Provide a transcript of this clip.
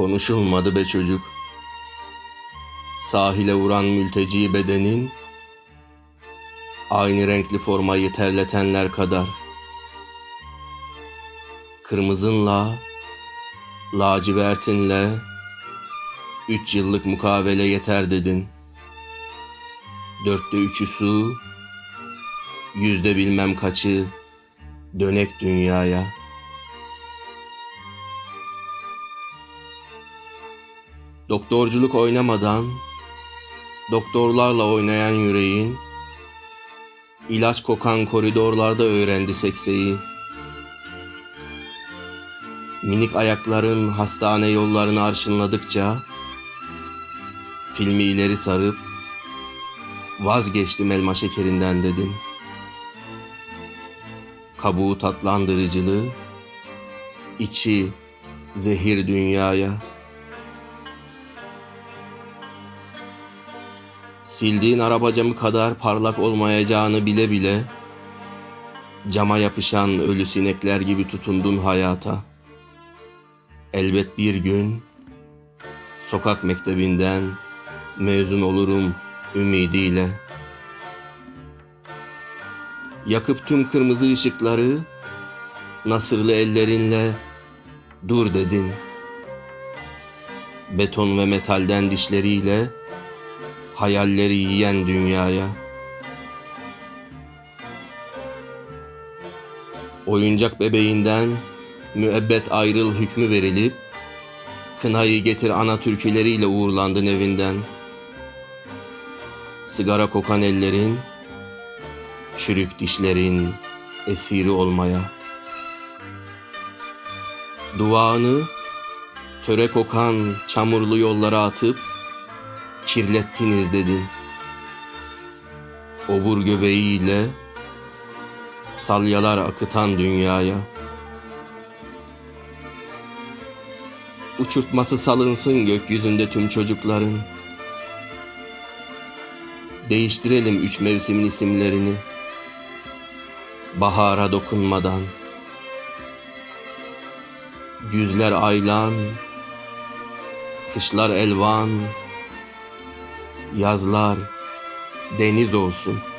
Konuşulmadı be çocuk. Sahile vuran mülteci bedenin aynı renkli formayı terletenler kadar kırmızınla lacivertinle üç yıllık mukavele yeter dedin. Dörtte üçü su, yüzde bilmem kaçı dönek dünyaya. Doktorculuk oynamadan, doktorlarla oynayan yüreğin, ilaç kokan koridorlarda öğrendi sekseyi. Minik ayakların hastane yollarını arşınladıkça, filmi ileri sarıp, vazgeçtim elma şekerinden dedin. Kabuğu tatlandırıcılığı, içi zehir dünyaya. Sildiğin araba camı kadar parlak olmayacağını bile bile cama yapışan ölü sinekler gibi tutundun hayata. Elbet bir gün sokak mektebinden mezun olurum ümidiyle. Yakıp tüm kırmızı ışıkları nasırlı ellerinle dur dedin. Beton ve metalden dişleriyle hayalleri yiyen dünyaya. Oyuncak bebeğinden müebbet ayrıl hükmü verilip kınayı getir ana türküleriyle uğurlandın evinden. Sigara kokan ellerin, çürük dişlerin esiri olmaya. Duanı töre kokan çamurlu yollara atıp kirlettiniz dedin. Obur göbeğiyle salyalar akıtan dünyaya. Uçurtması salınsın gökyüzünde tüm çocukların. Değiştirelim üç mevsimin isimlerini. Bahara dokunmadan. Güzler aylan, kışlar elvan, yazlar deniz olsun.''